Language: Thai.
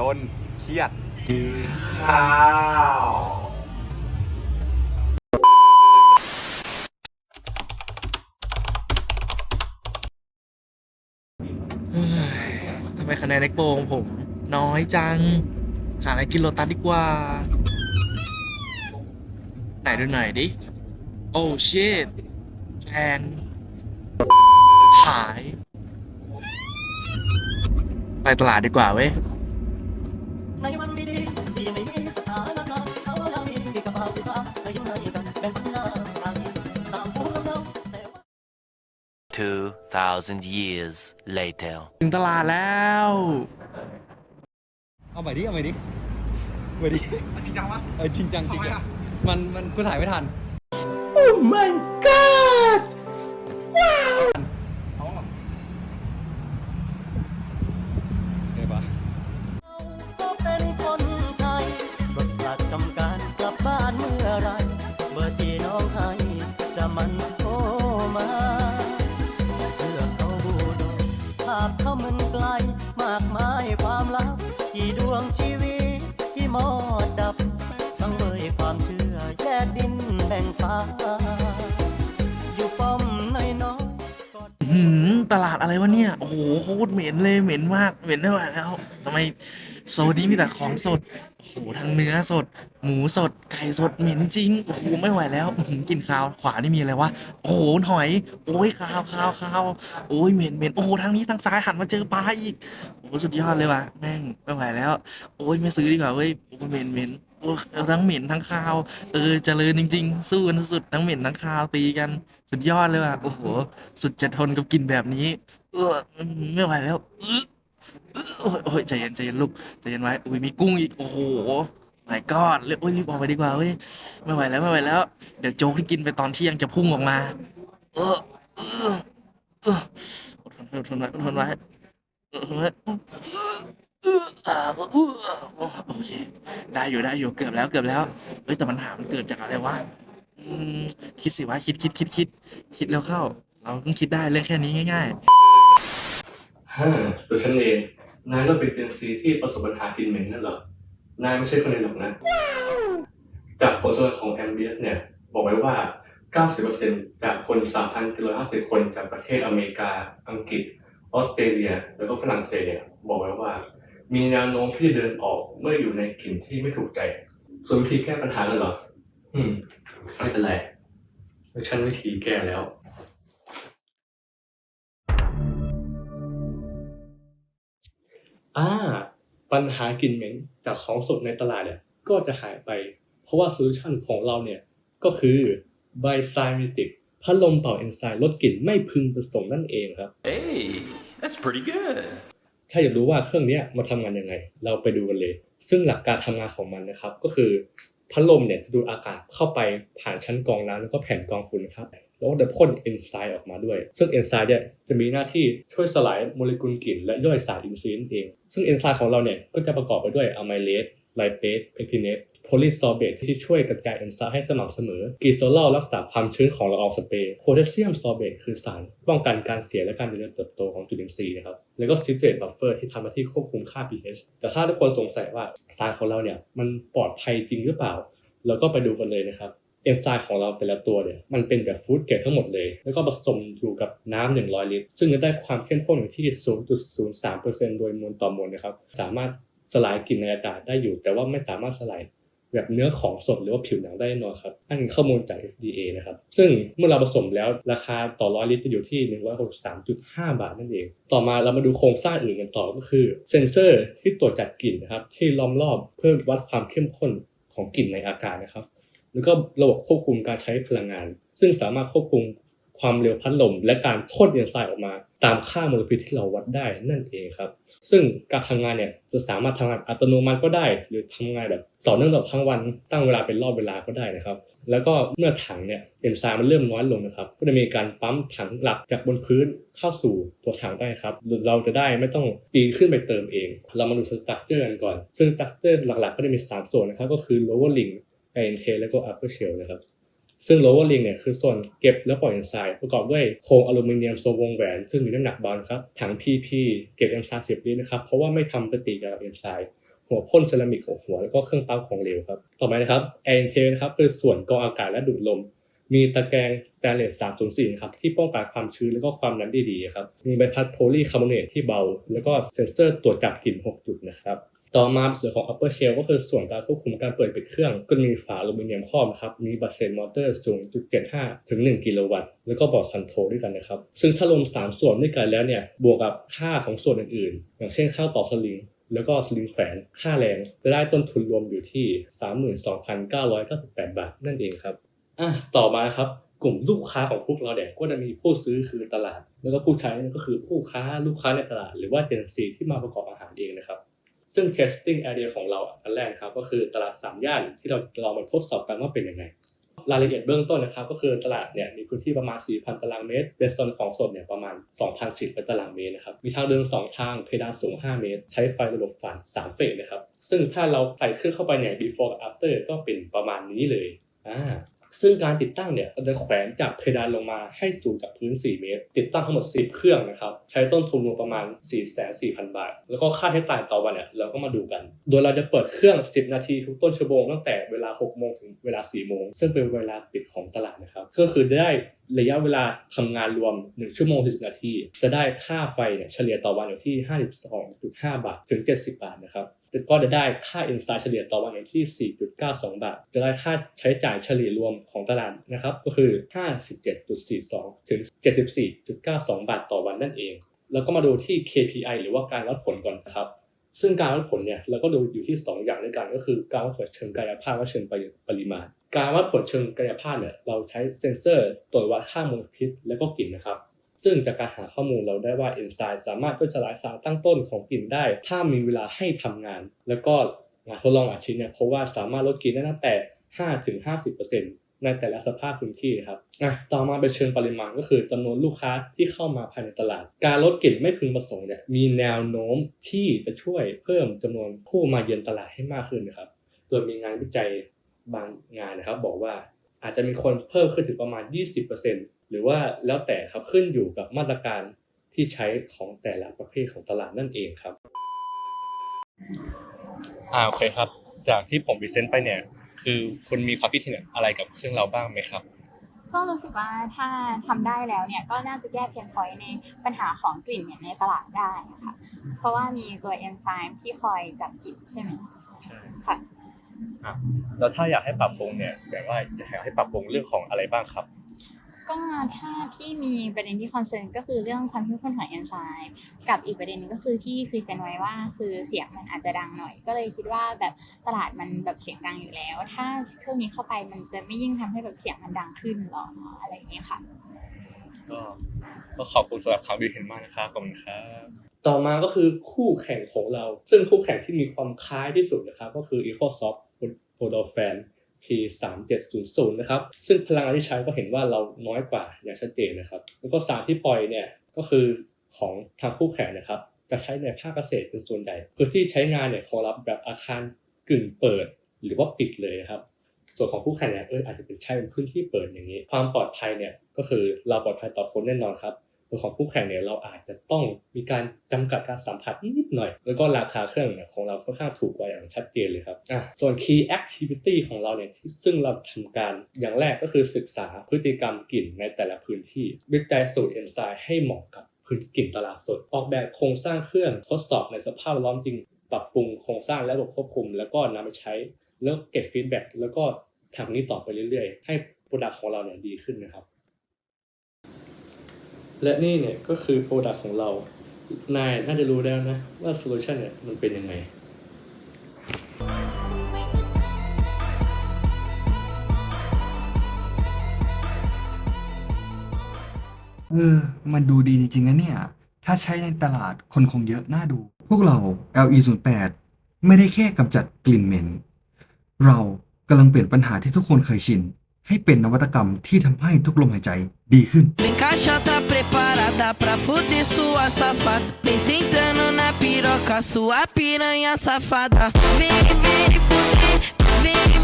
จนเครียดกินข้าวทำไมคะแนนเอ็กโปของผม น้อยจัง หาอะไรกินโลตัสดีกว่า ไหนดูหน่อยดิ โอ้ชิตแพงหาย ไปตลาดดีกว่าเว้ย ในวันดีๆที่ไม่มีสถานการณ์เขาเรามีกระเป๋าที่ฟ้าและยิ้มให้กันแบ่งปันหน้าทางนี้ตามภูมิลำเนาแต่ว่า 2,000 years later. ถึงตลาดแล้ว เอาใหม่ดิ เอาใหม่ดิเอาใหม่ดิจริงจังวะเออจริงจังจริงทำไมจังอะมันมันกูถ่ายไม่ทันเอาาพเขามันไกล มากมายความลับ กี่ดวงชีวิตที่มอดดับ สังเวยความเชื่อแยกดินแบ่งฟ้า อยู่ป้อมน้อยๆกอดอื้อหืมตลาดอะไรวะเนี่ย โอ้โหโคตรเหม็นเลยเหม็นมากเหม็นได้ไหมแล้วทำไม โซนนี้มีแต่ของสดโอ้โหทั้งเนื้อสด หมูสด ไก่สดเหม็นจริง โอ้โหไม่ไหวแล้วอื้อหือกินข้าวขวานี่มีอะไรวะ โอ้โหหอย โอ้ยข้าวข้าวข้าวโอ้ยเหม็นเหม็นโอ้โหทางนี้ทางซ้ายหันมาเจอปลาอีก โอ้โหสุดยอดเลยว่ะแม่งไม่ไหวแล้ว โอ้ยไม่ซื้อดีกว่าเว้ยโอ้ยเหม็นเหม็นโอ้ยเอาทั้งเหม็นทั้งข้าว เออเจริญจริง ๆ สู้กันสุดๆทั้งเหม็นทั้งข้าวตีกัน สุดยอดเลยว่ะโอ้โหสุดจะทนกับกลินแบบนี้ เออไม่ไหวแล้วออเออ โอ้ยโอ้ยใจเย็นใจเย็นลูกใจเย็นไว้อุ้ยมีกุ้งอีกโอ้โหไม่กอดเลยโอ้ยรีบออกไปดีกว่าเว้ยไม่ไหวแล้วไม่ไหวแล้ว เดี๋ยวโจ๊กที่กินไปตอนเที่ยงจะพุ่งออกมา เออเออเอออดทนไว้อดทนไว้อดทนไว้อดทนไว้เอออ่าเออโอเคได้อยู่ได้อยู่เกือบแล้วเกือบแล้วเอ้ยแต่ปัญหามันเกิดจากอะไรวะอืมคิดสิว่าคิดคิดคิดคิดคิดแล้วเข้า เราต้องคิดได้เรื่องแค่นี้ง่าย ๆ ฮ่าตัวฉันเอง นายก็เป็นเตียงซีที่ประสบปัญหากินเหม็นนั่นเหรอ นายไม่ใช่คนเดียวหรอกนะ จากผลสำรวจของ m b s เนี่ย บอกไว้ว่า 90%จากคน3,450 คนจากประเทศอเมริกา อังกฤษ ออสเตรเลีย แล้วก็ฝรั่งเศสเนี่ยบอกไว้ว่า มีแนวโน้มที่จะเดินออกเมื่ออยู่ในกลิ่นที่ไม่ถูกใจ ส่วนวิธีแก้ปัญหานั่นเหรอ อืม ไม่เป็นไรฉันวิธีแก้แล้ว อ่าปัญหากลิ่นเหม็นจากของสดในตลาดเนี่ยก็จะหายไป เพราะว่าโซลูชันของเราเนี่ยก็คือ b i c y m e t i c พัดลมเป่าเอนไซม์ลดกลิ่นไม่พึงประสงค์นั่นเองครับ Hey, that's pretty good. ถ้าอยากรู้ว่าเครื่องนี้มาทำงานยังไง เราไปดูกันเลย ซึ่งหลักการทำงานของมันนะครับ ก็คือพัดลมเนี่ยจะดูดอากาศเข้าไปผ่านชั้นกรองน้ำแล้วก็แผ่นกรองฝุ่นครับ แล้วก็จะพ่นเอนไซม์ออกมาด้วย ซึ่งเอนไซม์เนี่ยจะมีหน้าที่ช่วยสลายโมเลกุลกลิ่นและย่อยสารอินทรีย์นั่นเอง ซึ่งเอนไซม์ของเราเนี่ยก็จะประกอบไปด้วยอะไมเลสไลเปสเพกติเนสโพลีซอเบตที่ช่วยกระจายเอนไซม์ให้สม่ำเสมอกีโซลอลรักษาความชื้นของละอองสเปรย์โพแทสเซียมซอเบตคือสารป้องกันการเสียและการเจริญเติบโตของจุลินทรีย์นะครับ แล้วก็ซิเตรตบัฟเฟอร์ที่ทำหน้าที่ควบคุมค่า pH แต่ถ้าทุกคนสงสัยว่าสารของเราเนี่ยมันปลอดภัยจริงหรือเปล่า เราก็ไปดูกันเลยนะครับ เอนไซม์ของเราแต่ละตัวเนี่ยมันเป็นแบบฟู้ดเกรดทั้งหมดเลย แล้วก็ผสมอยู่กับน้ำ100 ลิตร ซึ่งจะได้ความเข้มข้นอยู่ที่ 0.03%โดยมวลต่อมวลนะครับ สามารถสลายกลิ่นในอากาศได้อยู่ แต่ว่าไม่สามารถสลายแบบเนื้อของสดหรือว่าผิวหนังได้แน่นอนครับอันนข้อมูลจาก FDA นะครับ ซึ่งเมื่อเราผสมแล้วราคาต่อร้อยลิตรจะอยู่ที่ 163.5 บาทนั่นเอง ต่อมาเรามาดูโครงสร้างอื่นกันต่อก็คือ เซนเซอร์ที่ตรวจจับกลิ่นนะครับที่ล้อมรอบเพื่อวัดความเข้มข้นของกลิ่นในอากาศนะครับ แล้วก็ระบบควบคุมการใช้พลังงาน ซึ่งสามารถควบคุมความเร็วพัดลม และการพ่นเอนไซม์ออกมา ตามค่าโมเลกุลที่เราวัดได้นั่นเองครับ ซึ่งการทำงานเนี่ยจะสามารถทำงานอัตโนมัติก็ได้ หรือทำงานแบบต่อเนื่องตลอดทั้งวันตั้งเวลาเป็นรอบเวลาก็ได้นะครับ แล้วก็เมื่อถังเนี่ยเอนไซม์มันเริ่มน้อยลงนะครับ ก็จะมีการปั๊มถังหลักจากบนพื้นเข้าสู่ตัวถังได้ครับ เราจะได้ไม่ต้องปีนขึ้นไปเติมเอง เรามาดูสตรัคเจอร์กันก่อน ซึ่งสตรัคเจอร์หลักๆ ก็จะมีสามส่วนนะครับ ก็คือ lower ring ไอเอ็นเทแล้วก็ upper shell นะครับซึ่ง lower ring เนี่ยคือส่วนเก็บและปล่อยเอนไซม์ประกอบด้วยโครงอลูมิเนียมทรงวงแหวน ซึ่งมีน้ำหนักเบาครับถัง PP เก็บเอนไซม์10ลิตรนะครับเพราะว่าไม่ทำปฏิกิริยาเอนไซม์หัวพ่นเซรามิกของหัวแล้วก็เครื่องปั๊มของเหลวครับต่อไปนะครับแอร์อินเทนะครับคือส่วนกรองอากาศและดูดลม มีตะแกรงสแตนเลส304นะครับที่ป้องกันความชื้นแล้วก็ความน้ำได้ดีครับมีใบพัดโพลีคาร์บอเนตที่เบา แล้วก็เซ็นเซอร์ตรวจจับกลิ่น6จุดนะครับ ต่อมาส่วนของ upper shell ก็คือส่วนการควบคุมการเปิดปิดเครื่อง ก็มีฝาอลูมิเนียมครอบนะครับ มีบัตเซนมอเตอร์สูง0.75ถึง 1 กิโลวัตต์ แล้วก็บอร์ดคอนโทรลด้วยกันนะครับ ซึ่งถ้ารวม3ส่วนด้วยกันแล้วเนี่ย บวกกับค่าของส่วนอื่นๆ อย่างเช่นค่าต่อสลิง แล้วก็สลิงแขวน ค่าแรงจะได้ต้นทุนรวมอยู่ที่ 32,998 บาทนั่นเองครับ อะ ต่อมาครับกลุ่มลูกค้าของพวกเราเนี่ยก็จะมีผู้ซื้อคือตลาด แล้วก็ผู้ใช้ก็คือผู้ค้าลูกค้าในตลาด หรือว่า Gen Z ที่มาประกอบอาหารเองนะครับ ซึ่ง testing area ของเราอันแรกครับก็คือตลาดสามย่านที่เราลองมาทดสอบกันว่าเป็นยังไงรายละเอียดเบื้องต้นนะครับก็คือตลาดเนี่ยมีพื้นที่ประมาณ 4,000 ตารางเมตร เป็นโซนของสดเนี่ยประมาณ 2,010ตารางเมตรนะครับ มีทางเดิน 2 ทาง เพดานสูง 5 เมตร ใช้ไฟระบบฝัน 3 เฟสนะครับ ซึ่งถ้าเราใส่เครื่องเข้าไปเนี่ย before กับ after ก็เป็นประมาณนี้เลย อ่าซึ่งการติดตั้งเนี่ยจะแขวนจากเพดานลงมาให้สูงจากพื้น 4 เมตร ติดตั้งทั้งหมด 10 เครื่องนะครับ ใช้ต้นทุนรวมประมาณ 4 4 0 0 0 บาท แล้วก็ค่าใช้จ่ายต่อวันเนี่ยเราก็มาดูกัน โดยเราจะเปิดเครื่อง 10 นาทีทุกต้นชั่วโมงตั้งแต่เวลา 6 โมงถึงเวลา 4 โมง ซึ่งเป็นเวลาปิดของตลาดนะครับ ก็คือได้ระยะเวลาทำงานรวม 1 ชั่วโมง40นาที จะได้ค่าไฟเนี่ยเฉลี่ยต่อวันอยู่ที่ 52.5 บาทถึง 70 บาทนะครับ ก็จะได้ค่าเอนไซม์เฉลี่ยต่อวันอยู่ที่ 4.92 บาท จะได้ค่าใช้จ่ายเฉลี่ยรวมของตลาดนะครับ ก็คือ 57.42 ถึง 74.92 บาทต่อวันนั่นเอง แล้วก็มาดูที่ KPI หรือว่าการวัดผลก่อนนะครับ ซึ่งการวัดผลเนี่ยเราก็ดูอยู่ที่ 2 อย่างด้วยกัน ก็คือการวัดผลเชิงกายภาพและเชิงปริมาณ การวัดผลเชิงกายภาพเนี่ยเราใช้เซ็นเซอร์ตรวจวัดค่ามลพิษและก็กลิ่นนะครับ ซึ่งจากการหาข้อมูลเราได้ว่าเอนไซม์สามารถย่อยสลายสารตั้งต้นของกลิ่นได้ ถ้ามีเวลาให้ทำงาน แล้วก็งานทดลองหลาชิ้นเนี่ยเพราะว่าสามารถลดกลิ่นได้ตั้งแต่5ถึง50%ในแต่ละสภาพพื้นที่ครับอะต่อมาเป็นเชิงปริมาณก็คือจำนวนลูกค้าที่เข้ามาภายในตลาด การลดกลิ่นไม่พึงประสงค์เนี่ยมีแนวโน้มที่จะช่วยเพิ่มจำนวนผู้มาเยือนตลาดให้มากขึ้นนะครับโดยมีงานวิจัยบางงานนะครับ บอกว่าอาจจะมีคนเพิ่มขึ้นถึงประมาณ 20% หรือว่าแล้วแต่ครับขึ้นอยู่กับมาตรการที่ใช้ของแต่ละประเภทของตลาดนั่นเองครับอ่าโอเคครับ จากที่ผมพรีเซนต์ไปเนี่ย คือคุณมีความคิดเห็นอะไรกับเครื่องเราบ้างไหมครับก็รู้สึกว่าถ้าทำได้แล้วเนี่ยก็น่าจะแก้เพนพอยในปัญหาของกลิ่นเนี่ยในตลาดได้ค่ะเพราะว่ามีตัวเอนไซม์ที่คอยจับกลิ่นใช่ไหมใช่ค่ะแล้วถ้าอยากให้ปรับปรุงเนี่ยแบบว่าอยากให้ปรับปรุงเรื่องของอะไรบ้างครับ ก็ถ้าที่มีประเด็นที่คอนเซิร์นก็คือเรื่องความเข้มข้นของเอนไซม์กับอีกประเด็นหนึงก็คือที่พรีเซนต์ไว้ว่าคือเสียงมันอาจจะดังหน่อย ก็เลยคิดว่าแบบตลาดมันแบบเสียงดังอยู่แล้ว ถ้าเครื่องนี้เข้าไปมันจะไม่ยิ่งทำให้แบบเสียงมันดังขึ้นหรออะไรอย่างเงี้ยค่ะก็ก็ขอบคุณสำหรับความคิดเห็นมากนะครับขอบคุณครับต่อมาก็คือคู่แข่งของเรา ซึ่งคู่แข่งที่มีความคล้ายที่สุดนะครับ ก็คือ Ecosoft p o d o f a n P3700 นะครับ ซึ่งพลังงานที่ใช้ก็เห็นว่าเราน้อยกว่าอย่างชัดเจนนะครับ แล้วก็สารที่ปล่อยเนี่ยก็คือของทางคู่แข่งนะครับ จะใช้ในภาคเกษตรเป็นส่วนใหญ่พื้นที่ใช้งานเนี่ยของเราแบบอาคารกึ่งเปิดหรือว่าปิดเลยนะครับ ส่วนของคู่แข่งเนี่ยเอออาจจะเป็นใช้เป็นพื้นที่เปิดอย่างนี้ ความปลอดภัยเนี่ยก็คือเราปลอดภัยต่อคนแน่นอนครับ ของคู่แข่งเนี่ยเราอาจจะต้องมีการจำกัดการสัมผัสนิดหน่อย แล้วก็ราคาเครื่องเนี่ยของเราค่อนข้างถูกกว่าอย่างชัดเจนเลยครับอะส่วน key activity ของเราเนี่ยที่ซึ่งเราทำการอย่างแรกก็คือศึกษาพฤติกรรมกลิ่นในแต่ละพื้นที่วิจัยสูตรเอนไซม์ให้เหมาะกับพื้นกลิ่นตลาดสด ออกแบบโครงสร้างเครื่องทดสอบในสภาพแวดล้อมจริง ปรับปรุงโครงสร้างและระบบควบคุม แล้วก็นำไปใช้แล้วเก็บฟีดแบ็กแล้วก็ทำนี้ต่อไปเรื่อยๆ ให้โปรดักต์ของเราเนี่ยดีขึ้นนะครับ และนี่เนี่ยก็คือโปรดักต์ของเรา นายน่าจะรู้แล้วนะ ว่าโซลูชันเนี่ยมันเป็นยังไงเออ มันดูดีจริงๆนะเนี่ย ถ้าใช้ในตลาดคนคงเยอะน่าดู พวกเรา LE08 ไม่ได้แค่กำจัดกลิ่นเหม็น เรากำลังเปลี่ยนปัญหาที่ทุกคนเคยชิน ให้เป็นนวัตกรรมที่ทำให้ทุกลมหายใจดีขึ้น Pra fuder sua safada. Vem sentando na piroca, sua piranha safada. Vem, vem, fuder, vem,